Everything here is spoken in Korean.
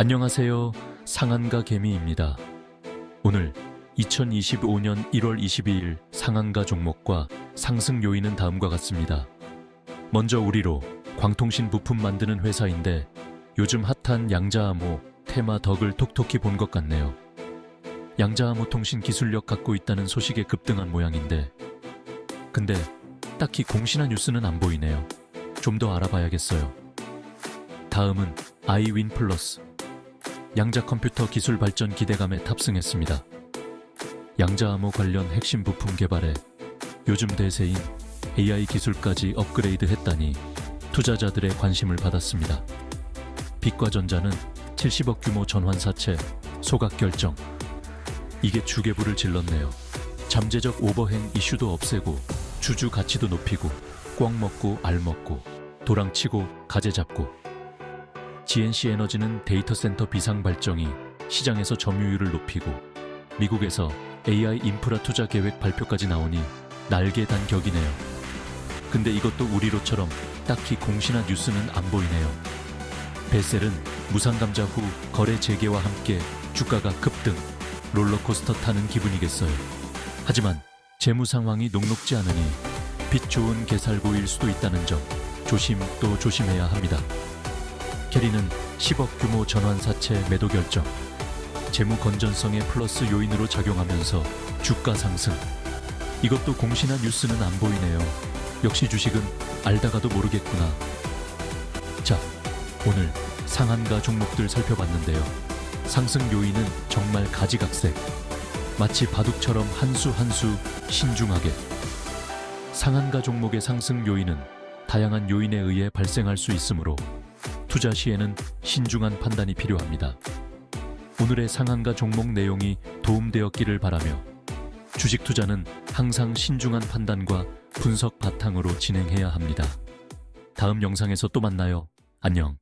안녕하세요. 상한가 개미입니다. 오늘 2025년 1월 22일 상한가 종목과 상승 요인은 다음과 같습니다. 먼저 우리로 광통신 부품 만드는 회사인데 요즘 핫한 양자암호 테마 덕을 톡톡히 본 것 같네요. 양자암호 통신 기술력 갖고 있다는 소식에 급등한 모양인데 근데 딱히 공신한 뉴스는 안 보이네요. 좀 더 알아봐야겠어요. 다음은 아이윈 플러스 양자 컴퓨터 기술 발전 기대감에 탑승했습니다. 양자 암호 관련 핵심 부품 개발에 요즘 대세인 AI 기술까지 업그레이드 했다니 투자자들의 관심을 받았습니다. 빛과전자는 70억 규모 전환사채 소각 결정. 이게 주계부를 질렀네요. 잠재적 오버행 이슈도 없애고 주주 가치도 높이고 꽝 먹고 알 먹고 도랑 치고 가재 잡고 GNC 에너지는 데이터 센터 비상 발정이 시장에서 점유율을 높이고 미국에서 AI 인프라 투자 계획 발표까지 나오니 날개 단 격이네요. 근데 이것도 우리로처럼 딱히 공신한 뉴스는 안 보이네요. 베셀은 무상감자 후 거래 재개와 함께 주가가 급등, 롤러코스터 타는 기분이겠어요. 하지만 재무 상황이 녹록지 않으니 빛 좋은 개살구일 수도 있다는 점 조심 또 조심해야 합니다. 캐리는 10억 규모 전환사채 매도 결정, 재무 건전성의 플러스 요인으로 작용하면서 주가 상승. 이것도 공신한 뉴스는 안 보이네요. 역시 주식은 알다가도 모르겠구나. 자, 오늘 상한가 종목들 살펴봤는데요. 상승 요인은 정말 가지각색. 마치 바둑처럼 한 수 한 수 신중하게. 상한가 종목의 상승 요인은 다양한 요인에 의해 발생할 수 있으므로 투자 시에는 신중한 판단이 필요합니다. 오늘의 상한가 종목 내용이 도움되었기를 바라며 주식 투자는 항상 신중한 판단과 분석 바탕으로 진행해야 합니다. 다음 영상에서 또 만나요. 안녕.